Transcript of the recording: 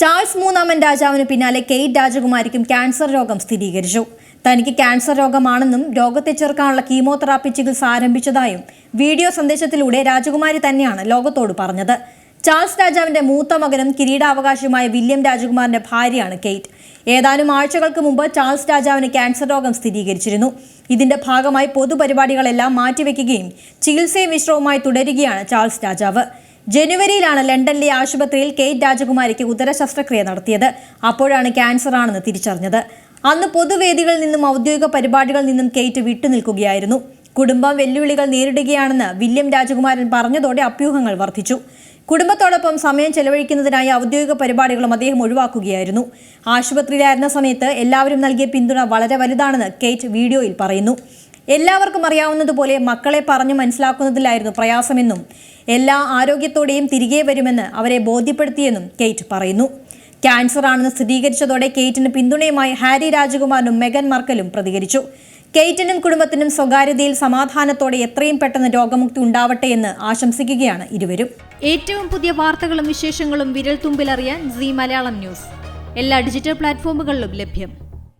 Charles മൂന്നാമൻ രാജാവിന് പിന്നാലെ കെയ്റ്റ് രാജകുമാരിക്കും ക്യാൻസർ രോഗം സ്ഥിരീകരിച്ചു. തനിക്ക് ക്യാൻസർ രോഗമാണെന്നും രോഗത്തെ ചെറുക്കാനുള്ള കീമോതെറാപ്പി ചികിത്സ ആരംഭിച്ചതായും വീഡിയോ സന്ദേശത്തിലൂടെ രാജകുമാരി തന്നെയാണ് ലോകത്തോട് പറഞ്ഞത്. ചാൾസ് രാജാവിന്റെ മൂത്ത മകനും കിരീടാവകാശിയുമായ വില്യം രാജകുമാറിന്റെ ഭാര്യയാണ് കെയ്റ്റ്. ഏതാനും ആഴ്ചകൾക്ക് മുമ്പ് ചാൾസ് രാജാവിന് ക്യാൻസർ രോഗം സ്ഥിരീകരിച്ചിരുന്നു. ഇതിന്റെ ഭാഗമായി പൊതുപരിപാടികളെല്ലാം മാറ്റിവെക്കുകയും ചികിത്സയും വിശ്രമവുമായി തുടരുകയാണ് ചാൾസ് രാജാവ്. ജനുവരിയിലാണ് ലണ്ടനിലെ ആശുപത്രിയിൽ കെയ്റ്റ് രാജകുമാരിക്ക് ഉദര ശസ്ത്രക്രിയ നടത്തിയത്. അപ്പോഴാണ് ക്യാൻസർ ആണെന്ന് തിരിച്ചറിഞ്ഞത്. അന്ന് പൊതുവേദികളിൽ നിന്നും ഔദ്യോഗിക പരിപാടികളിൽ നിന്നും കെയ്റ്റ് വിട്ടുനിൽക്കുകയായിരുന്നു. കുടുംബം വെല്ലുവിളികൾ നേരിടുകയാണെന്ന് വില്യം രാജകുമാരൻ പറഞ്ഞതോടെ അഭ്യൂഹങ്ങൾ വർദ്ധിച്ചു. കുടുംബത്തോടൊപ്പം സമയം ചെലവഴിക്കുന്നതിനായി ഔദ്യോഗിക പരിപാടികളും അദ്ദേഹം ഒഴിവാക്കുകയായിരുന്നു. ആശുപത്രിയിലായിരുന്ന സമയത്ത് എല്ലാവരും നൽകിയ പിന്തുണ വളരെ വലുതാണെന്ന് കെയ്റ്റ് വീഡിയോയിൽ പറയുന്നു. എല്ലാവർക്കും അറിയാവുന്നതുപോലെ മക്കളെ പറഞ്ഞു മനസ്സിലാക്കുന്നതിലായിരുന്നു പ്രയാസമെന്നും എല്ലാ ആരോഗ്യത്തോടെയും തിരികെ വരുമെന്ന് അവരെ ബോധ്യപ്പെടുത്തിയെന്നും കെയ്റ്റ് പറയുന്നു. ക്യാൻസർ ആണെന്ന് സ്ഥിരീകരിച്ചതോടെ കെയ്റ്റിന് പിന്തുണയുമായി ഹാരി രാജകുമാറിനും മെഗൻ മർക്കലും പ്രതികരിച്ചു. കെയ്റ്റിനും കുടുംബത്തിനും സ്വകാര്യതയിൽ സമാധാനത്തോടെ എത്രയും പെട്ടെന്ന് രോഗമുക്തി ഉണ്ടാവട്ടെ എന്ന് ആശംസിക്കുകയാണ് ഇരുവരും. ഏറ്റവും പുതിയ വാർത്തകളും വിശേഷങ്ങളും വിരൽ തുമ്പിലറിയാൻ സി മലയാളം ന്യൂസ്. എല്ലാ ഡിജിറ്റൽ പ്ലാറ്റ്ഫോമുകളിലും ലഭ്യം.